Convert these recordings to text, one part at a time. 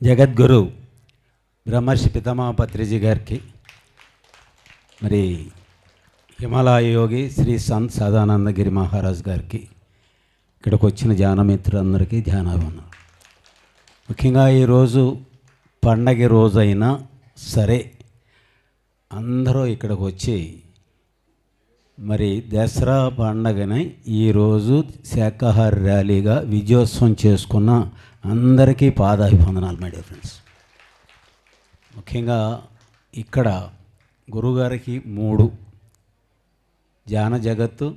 జగద్గురు బ్రహ్మర్షి పితామహ పత్రిజీ గారికి మరి హిమాలయ యోగి శ్రీ సంత్ సదానందగిరి మహారాజ్ గారికి ఇక్కడికి వచ్చిన ధ్యానమిత్రులందరికీ ధ్యానాభివందనం ముఖ్యంగా ఈరోజు పండగ రోజైనా సరే అందరూ ఇక్కడికి వచ్చి మరి దసరా పండగని ఈరోజు శాఖాహార ర్యాలీగా విజయోత్సవం చేసుకున్న అందరికీ పాదాభివందనాలు మై డియర్ ఫ్రెండ్స్ ముఖ్యంగా ఇక్కడ గురుగారికి మూడు. ధ్యాన జగత్తు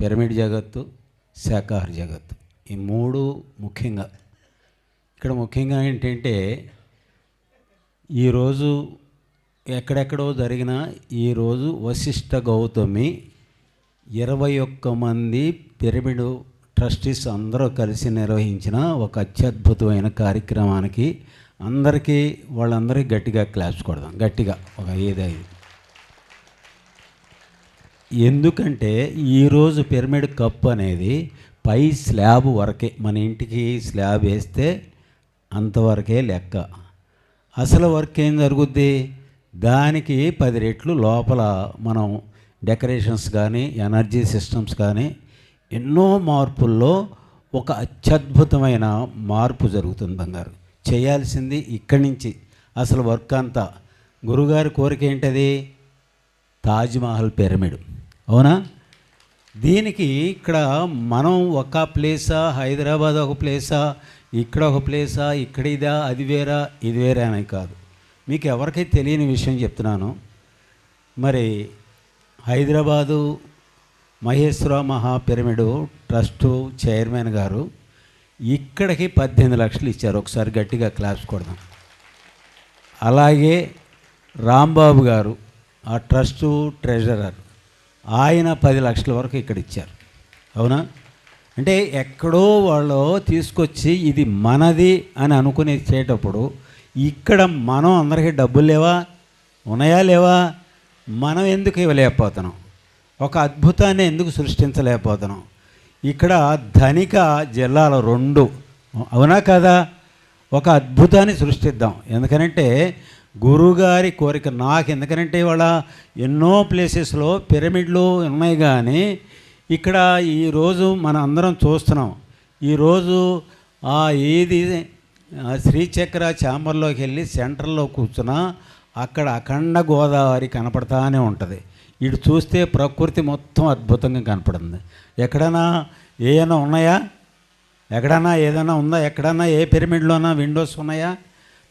పిరమిడ్ జగత్తు శాకాహార జగత్తు. ఈ మూడు ముఖ్యంగా. ఇక్కడ ముఖ్యంగా ఏంటంటే ఈరోజు ఎక్కడెక్కడో జరిగిన ఈరోజు వశిష్ఠ గౌతమి ఇరవై ఒక్క మంది పిరమిడు ట్రస్టీస్ అందరూ కలిసి నిర్వహించిన ఒక అత్యద్భుతమైన కార్యక్రమానికి అందరికీ వాళ్ళందరికీ గట్టిగా క్లాప్స్ కొడదాం. గట్టిగా ఒక ఐదైదు ఎందుకంటే ఈరోజు పిరమిడ్ కప్ అనేది పై స్లాబ్ వరకే మన ఇంటికి స్లాబ్ వేస్తే అంతవరకే లెక్క. అసలు వర్క్ ఏం జరుగుద్ది? దానికి పది రెట్లు లోపల మనం డెకరేషన్స్ కానీ ఎనర్జీ సిస్టమ్స్ కానీ ఎన్నో మార్పుల్లో ఒక అత్యద్భుతమైన మార్పు జరుగుతుంది బంగారు. చేయాల్సింది ఇక్కడి నుంచి. అసలు వర్క్ అంతా. గురుగారి కోరిక ఏంటది? తాజ్మహల్ పిరమిడ్. అవునా? దీనికి ఇక్కడ మనం ఒక ప్లేసా? హైదరాబాద్ ఒక ప్లేసా? ఇక్కడ ఒక ప్లేసా? ఇక్కడ ఇదా? అది వేరా? ఇది వేరా అని కాదు. మీకు ఎవరికైతే తెలియని విషయం చెప్తున్నాను. మరి హైదరాబాదు మహేశ్వర మహా పిరమిడ్ ట్రస్టు చైర్మన్ గారు ఇక్కడికి పద్దెనిమిది లక్షలు ఇచ్చారు. ఒకసారి గట్టిగా క్లాప్స్ కొడదాం. అలాగే రాంబాబు గారు ఆ ట్రస్టు ట్రెజరర్ ఆయన పది లక్షల వరకు ఇక్కడ ఇచ్చారు. అవునా? అంటే ఎక్కడో వాళ్ళు తీసుకొచ్చి ఇది మనది అని అనుకుని చేటప్పుడు ఇక్కడ మనం అందరికీ డబ్బులు లేవా? ఉన్నాయా లేవా? మనం ఎందుకు ఇవ్వలేకపోతున్నాం? ఒక అద్భుతాన్ని ఎందుకు సృష్టించలేకపోతున్నాం? ఇక్కడ ధనిక జిల్లాలు రెండు. అవునా కదా? ఒక అద్భుతాన్ని సృష్టిద్దాం. ఎందుకనంటే గురుగారి కోరిక నాకు ఎందుకనంటే ఇవాళ ఎన్నో ప్లేసెస్లో పిరమిడ్లు ఉన్నాయి కానీ ఇక్కడ ఈరోజు మన అందరం చూస్తున్నాం. ఈరోజు ఆ ఏది శ్రీచక్ర ఛాంబర్లోకి వెళ్ళి సెంటర్లో కూర్చున్నా అక్కడ అఖండ గోదావరి కనపడతానే ఉంటుంది. ఇటు చూస్తే ప్రకృతి మొత్తం అద్భుతంగా కనపడింది. ఎక్కడైనా ఏమైనా ఉన్నాయా? ఎక్కడన్నా ఏదైనా ఉందా? ఎక్కడైనా ఏ పిరమిడ్లోనా విండోస్ ఉన్నాయా?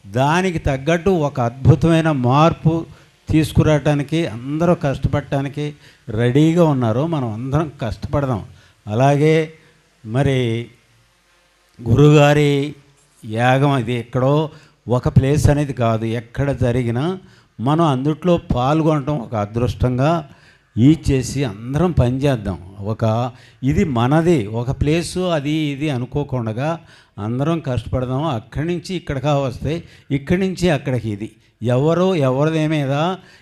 దానికి తగ్గట్టు ఒక అద్భుతమైన మార్పు తీసుకురావటానికి అందరూ కష్టపడటానికి రెడీగా ఉన్నారు. మనం అందరం కష్టపడదాం. అలాగే మరి గురుగారి యాగం అది ఎక్కడో ఒక ప్లేస్ అనేది కాదు. ఎక్కడ జరిగినా మనం అందుట్లో పాల్గొనటం ఒక అదృష్టంగా ఈ చేసి అందరం పనిచేద్దాం ఒక ఇది మనది ఒక ప్లేసు అది ఇది అనుకోకుండా అందరం కష్టపడదాం. అక్కడి నుంచి ఇక్కడికి వస్తే ఇక్కడి నుంచి అక్కడికి ఇది. ఎవరో ఎవరిదే మీద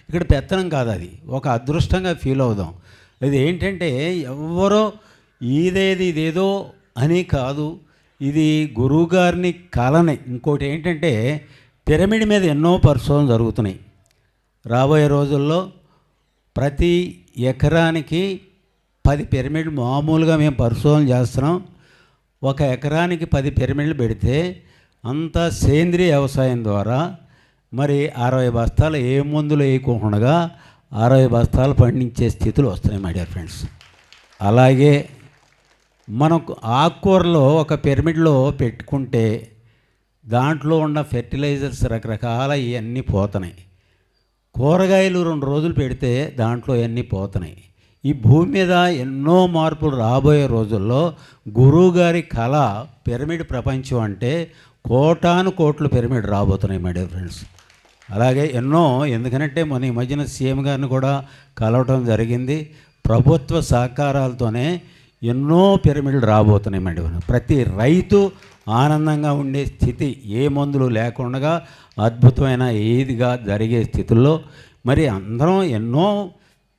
ఇక్కడ పెత్తనం కాదు అది. ఒక అదృష్టంగా ఫీల్ అవుదాం. అది ఏంటంటే ఎవరో ఇదేది ఇదేదో అని కాదు. ఇది గురువుగారిని కలని. ఇంకోటి ఏంటంటే పిరమిడ్ మీద ఎన్నో పరిశోధనలు జరుగుతున్నాయి. రాబోయే రోజుల్లో ప్రతి ఎకరానికి పది పిరమిడ్లు మామూలుగా మేము పరిశోధన చేస్తున్నాం. ఒక ఎకరానికి పది పిరమిడ్లు పెడితే అంతా సేంద్రియ వ్యవసాయం ద్వారా మరి అరవై బస్తాలు ఏ మందులు వేయకుండా అరవై బస్తాలు పండించే స్థితులు వస్తున్నాయి మై డియర్ ఫ్రెండ్స్ అలాగే మనకు ఆకుకూరలో ఒక పిరమిడ్లో పెట్టుకుంటే దాంట్లో ఉన్న ఫెర్టిలైజర్స్ రకరకాల ఇవన్నీ పోతున్నాయి. కూరగాయలు రెండు రోజులు పెడితే దాంట్లో అన్నీ పోతున్నాయి? ఈ భూమి మీద ఎన్నో మార్పులు రాబోయే రోజుల్లో గురువుగారి కళ పిరమిడ్ ప్రపంచం అంటే కోటాను కోట్లు పిరమిడ్ రాబోతున్నాయి మై డియర్ ఫ్రెండ్స్ అలాగే ఎన్నో ఎందుకనంటే మన ఈ మధ్యన సీఎం గారిని కూడా కలవటం జరిగింది. ప్రభుత్వ సహకారాలతోనే ఎన్నో పిరమిడ్లు రాబోతున్నాయి మేడం ప్రతి రైతు ఆనందంగా ఉండే స్థితి ఏ మందులు లేకుండా అద్భుతమైన ఏదిగా జరిగే స్థితుల్లో మరి అందరం ఎన్నో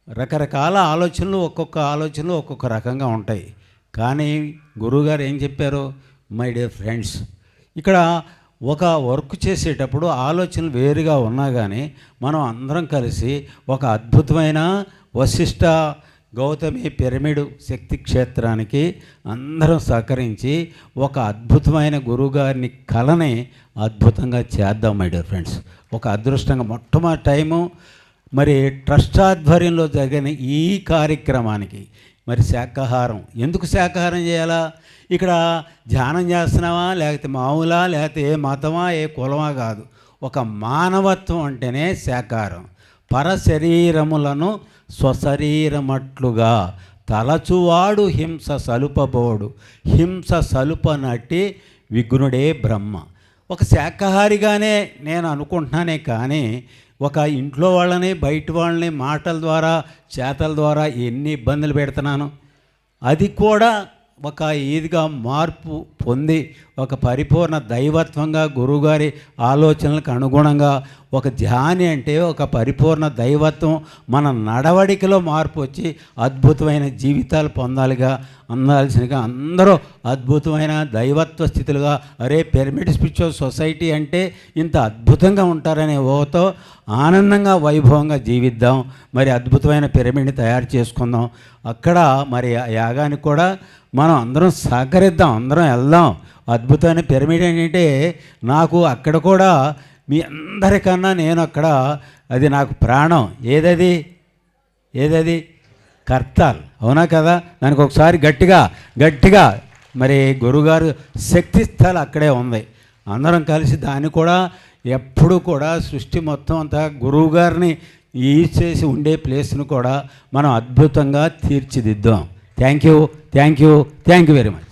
రకరకాల ఆలోచనలు ఒక్కొక్క ఆలోచనలు ఒక్కొక్క రకంగా ఉంటాయి. కానీ గురువుగారు ఏం చెప్పారు? మై డియర్ ఫ్రెండ్స్ ఇక్కడ ఒక వర్క్ చేసేటప్పుడు ఆలోచనలు వేరుగా ఉన్నా కానీ మనం అందరం కలిసి ఒక అద్భుతమైన వశిష్ట గౌతమి పిరమిడు శక్తి క్షేత్రానికి అందరం సహకరించి ఒక అద్భుతమైన గురువుగారిని కళని అద్భుతంగా చేద్దాం మై డియర్ ఫ్రెండ్స్ ఒక అదృష్టంగా మొట్టమొదటి టైము మరి ట్రస్ట్ ఆధ్వర్యంలో జరిగిన ఈ కార్యక్రమానికి మరి శాకాహారం ఎందుకు శాకాహారం చేయాలా? ఇక్కడ ధ్యానం చేస్తున్నావా? లేకపోతే మామూలా? లేకపోతే ఏ మతమా? ఏ కులమా కాదు. ఒక మానవత్వం అంటేనే శాకాహారం పరశరీరములను స్వశరీరమట్లుగా తలచువాడు హింస సలుపబోడు. హింస సలుపనట్టి విఘ్నుడే బ్రహ్మ. ఒక శాకాహారిగానే నేను అనుకుంటున్నానే కానీ ఒక ఇంట్లో వాళ్ళని బయట వాళ్ళని మాటల ద్వారా చేతల ద్వారా ఎన్ని ఇబ్బందులు పెడుతున్నాను? అది కూడా ఒక ఈదిగా మార్పు పొంది ఒక పరిపూర్ణ దైవత్వంగా గురువుగారి ఆలోచనలకు అనుగుణంగా ఒక ధ్యాని అంటే ఒక పరిపూర్ణ దైవత్వం మన నడవడికలో మార్పు వచ్చి అద్భుతమైన జీవితాలు పొందాలిగా అందాల్సినగా అందరూ అద్భుతమైన దైవత్వ స్థితులుగా అరే పిరమిడ్ స్పిరిచువల్ సొసైటీ అంటే ఇంత అద్భుతంగా ఉంటారనే ఓతో ఆనందంగా వైభవంగా జీవిద్దాం. మరి అద్భుతమైన పిరమిడ్ని తయారు చేసుకుందాం. అక్కడ మరి ఆ యాగానికి కూడా మనం అందరం సహకరిద్దాం. అందరం వెళ్దాం. అద్భుతమైన పిరమిడ్ ఏంటంటే నాకు అక్కడ కూడా మీ అందరికన్నా నేను అక్కడ అది నాకు ప్రాణం. ఏదది? ఏదది? కర్తాల్. అవునా కదా? దానికి ఒకసారి గట్టిగా గట్టిగా. మరి గురుగారు శక్తి స్థలం అక్కడే ఉంది. అందరం కలిసి దాన్ని కూడా ఎప్పుడు కూడా సృష్టి మొత్తం అంతా గురువు గారిని చేసి ఉండే ప్లేస్ను కూడా మనం అద్భుతంగా తీర్చిదిద్దాం. Thank you thank you thank you very much.